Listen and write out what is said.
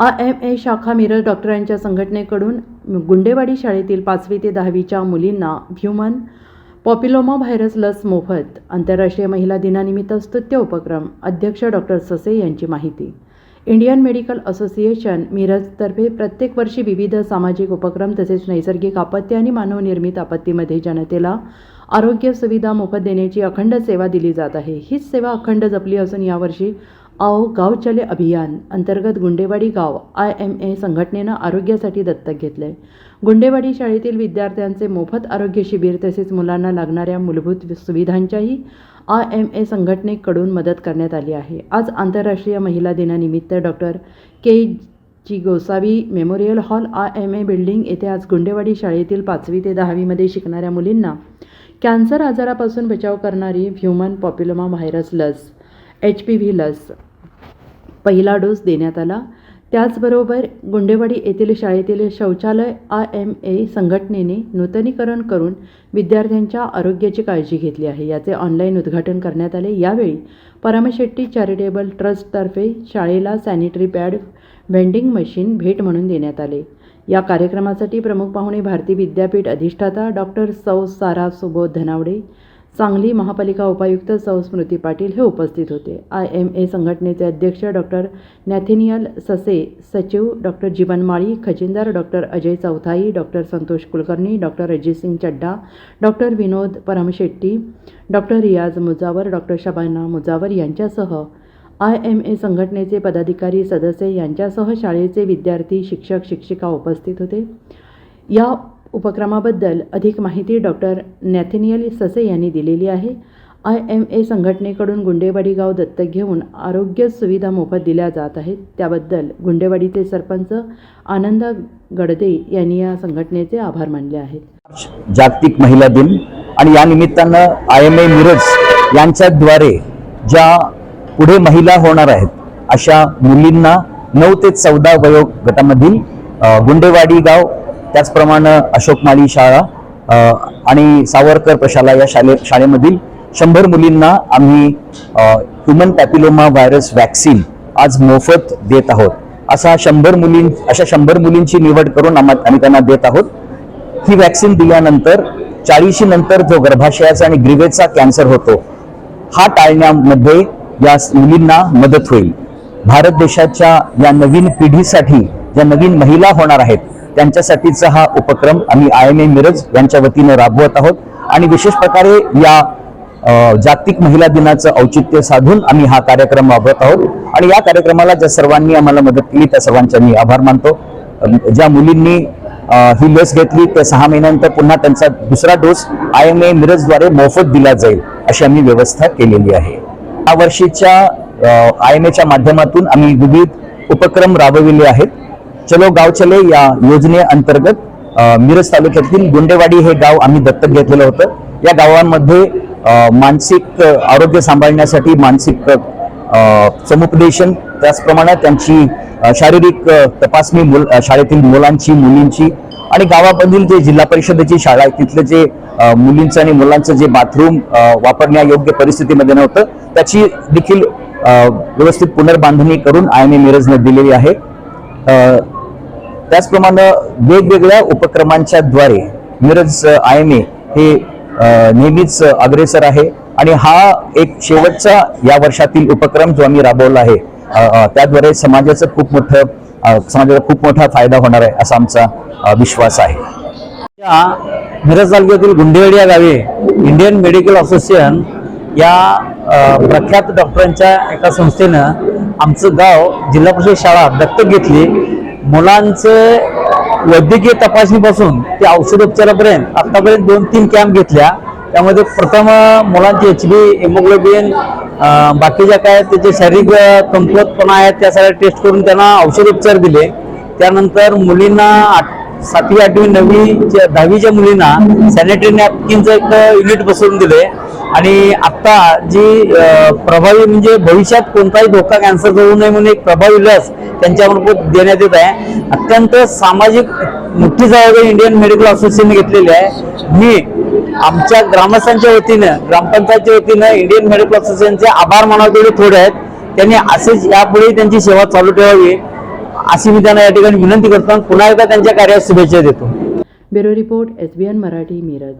I M ए शाखा मिरज डॉक्टरांच्या संघटनेकडून गुंडेवाडी शाळेतील पाचवी ते दहावीच्या मुलींना ह्युमन पॉप्युलोमा व्हायरस लस मोफत आंतरराष्ट्रीय महिला दिनानिमित्त स्तुत्य उपक्रम अध्यक्ष डॉक्टर ससे यांची माहिती. इंडियन मेडिकल असोसिएशन मिरजतर्फे प्रत्येक वर्षी विविध सामाजिक उपक्रम तसेच नैसर्गिक आपत्ती आणि मानवनिर्मित आपत्तीमध्ये जनतेला आरोग्य सुविधा मोफत देण्याची अखंड सेवा दिली जात आहे. हीच सेवा अखंड जपली असून यावर्षी आओ गाव चले अभियान अंतर्गत गुंडेवाडी गाव आय एम ए संघटनेनं आरोग्यासाठी दत्तक घेतलंय. गुंडेवाडी शाळेतील विद्यार्थ्यांचे मोफत आरोग्य शिबिर तसेच मुलांना लागणाऱ्या मूलभूत सुविधांच्याही आय एम ए संघटनेकडून मदत करण्यात आली आहे. आज आंतरराष्ट्रीय महिला दिनानिमित्त doctor K G Gosavi memorial hall I M A building येथे आज गुंडेवाडी शाळेतील पाचवी ते दहावीमध्ये शिकणाऱ्या मुलींना कॅन्सर आजारापासून बचाव करणारी ह्युमन पॉप्युलोमा व्हायरस लस एच पी व्ही लस. पहिला डोस देण्यात आला. त्याचबरोबर गुंडेवाडी येथील शाळेतील शौचालय आय एम ए संघटनेने नूतनीकरण करून विद्यार्थ्यांच्या आरोग्याची काळजी घेतली आहे. याचे ऑनलाईन उद्घाटन करण्यात आले. यावेळी परमशेट्टी चॅरिटेबल ट्रस्टतर्फे शाळेला सॅनिटरी पॅड व्हेंडिंग मशीन भेट म्हणून देण्यात आले. या कार्यक्रमासाठी प्रमुख पाहुणे भारती विद्यापीठ अधिष्ठाता डॉक्टर सौ सारा सुबोध धनावडे सांगली महापालिका उपायुक्त सौ स्मृती पाटील हे उपस्थित होते. आय एम ए संघटनेचे अध्यक्ष डॉक्टर नॅथेनियल ससे सचिव doctor Jeevan Mali खजिनदार doctor Ajay Chouthai doctor Santosh Kulkarni doctor Ajitsingh Chadda doctor Vinod Paramshetti doctor Riyaz Mujawar doctor Shabana Mujawar यांच्यासह आय एम ए संघटनेचे पदाधिकारी सदस्य यांच्यासह शाळेचे विद्यार्थी शिक्षक शिक्षिका उपस्थित होते. या उपक्रमाबद्दल अधिक माहिती डॉक्टर नॅथेनियल ससे यांनी दिलेली आहे. आय एम ए संघटनेकडून गुंडेवाडी गाव दत्तक घेऊन आरोग्य सुविधा मोफत दिल्या जात आहेत. त्याबद्दल गुंडेवाडीचे सरपंच आनंद गडदे यांनी या संघटनेचे आभार मानले आहेत. जागतिक महिला दिन आणि या निमित्तानं आय एम ए मिरज यांच्याद्वारे ज्या पुढे महिला होणार आहेत अशा मुलींना नऊ ते चौदा वयोगटामधील गुंडेवाडी गाव त्याचप्रमाणे अशोकमाळी शाळा आणि सावरकर प्रशाला या शाळे शाळेमधील शंभर मुलींना आम्ही ह्युमन पॅपिलोमा व्हायरस वॅक्सिन आज मोफत देत आहोत. असा शंभर मुलीं अशा शंभर मुलींची निवड करून आम्हा आम्ही त्यांना देत आहोत. ही वॅक्सिन दिल्यानंतर चाळीशी नंतर जो गर्भाशयाचा आणि ग्रीवेचा कॅन्सर होतो हा टाळण्यामध्ये या मुलींना मदत होईल. भारत देशाच्या या नवीन पिढीसाठी ज्या नवीन महिला होणार आहेत त्यांच्यासाठीचा हा उपक्रम आम्ही आय एम ए मिरज यांच्या वतीनं राबवत आहोत. आणि विशेष प्रकारे या जागतिक महिला दिनाचं औचित्य साधून आम्ही हा कार्यक्रम राबवत आहोत. आणि या कार्यक्रमाला ज्या सर्वांनी आम्हाला मदत केली त्या सर्वांचे मी आभार मानतो. ज्या मुलींनी ही लस घेतली त्या सहा महिन्यानंतर पुन्हा त्यांचा दुसरा डोस आय एम ए मिरजद्वारे मोफत दिला जाईल अशी आम्ही व्यवस्था केलेली आहे. या वर्षीच्या आय एम एच्या माध्यमातून आम्ही विविध उपक्रम राबविले आहेत. चलो गाव चले या योजनेअंतर्गत मिरज तालुक्यातील गुंडेवाडी हे गाव आम्ही दत्तक घेतलेलं होतं. या गावांमध्ये मानसिक आरोग्य सांभाळण्यासाठी मानसिक समुपदेशन त्याचप्रमाणे त्यांची शारीरिक तपासणी मुल- शाळेतील मुलांची मुलींची आणि गावामधील जे जिल्हा परिषदेची शाळा आहे तिथलं जे मुलींचं आणि मुलांचं जे बाथरूम वापरण्यायोग्य परिस्थितीमध्ये नव्हतं त्याची देखील व्यवस्थित पुनर्बांधणी करून आय एम ए मिरजने दिलेली आहे. त्याचप्रमाणे वेगवेगळ्या उपक्रमांच्या द्वारे मिरज आय एम ए हे नेहमीच अग्रेसर आहे. आणि हा एक शेवटचा या वर्षातील उपक्रम जो आम्ही राबवला आहे त्याद्वारे समाजाचं खूप मोठं समाजाला खूप मोठा फायदा होणार आहे असा आमचा विश्वास आहे. या मिरज तालुक्यातील गुंडेवाडी या गावी इंडियन मेडिकल असोसिएशन या प्रख्यात डॉक्टरांच्या एका संस्थेनं आमचं गाव जिल्हा परिषद शाळा दत्तक घेतली. मुलांचं वैद्यकीय तपासणीपासून ते औषधोपचारापर्यंत आतापर्यंत दोन तीन कॅम्प घेतल्या. त्यामध्ये प्रथम मुलांची एच बी हेमोग्लोबिन बाकीच्या काय त्याचे शारीरिक कमकुवतपणा आहेत त्या सगळ्या टेस्ट करून त्यांना औषधोपचार दिले. त्यानंतर मुलींना सातवी आठवी नववी दहावीच्या मुलींना सॅनिटरी नॅपकिनचं एक युनिट बसवून दिले. आणि आत्ता जी प्रभावी म्हणजे भविष्यात कोणताही धोका कॅन्सर होऊ नये म्हणून एक प्रभावी लस त्यांच्यामार्फत देण्यात येत आहे. अत्यंत सामाजिक मोठी जबाबदारी इंडियन मेडिकल असोसिएशनने घेतलेली आहे. मी आमच्या ग्रामस्थांच्या वतीनं ग्रामपंचायतच्या वतीनं इंडियन मेडिकल असोसिएशनचे आभार मानावं तेवढे थोडे आहेत. त्यांनी असेच यापुढे त्यांची सेवा चालू ठेवावी. अशी मी त्यांना या ठिकाणी विनंती करतो आणि पुन्हा एकदा त्यांच्या कार्यास शुभेच्छा देतो. Bureau report S B N Marathi Miraj.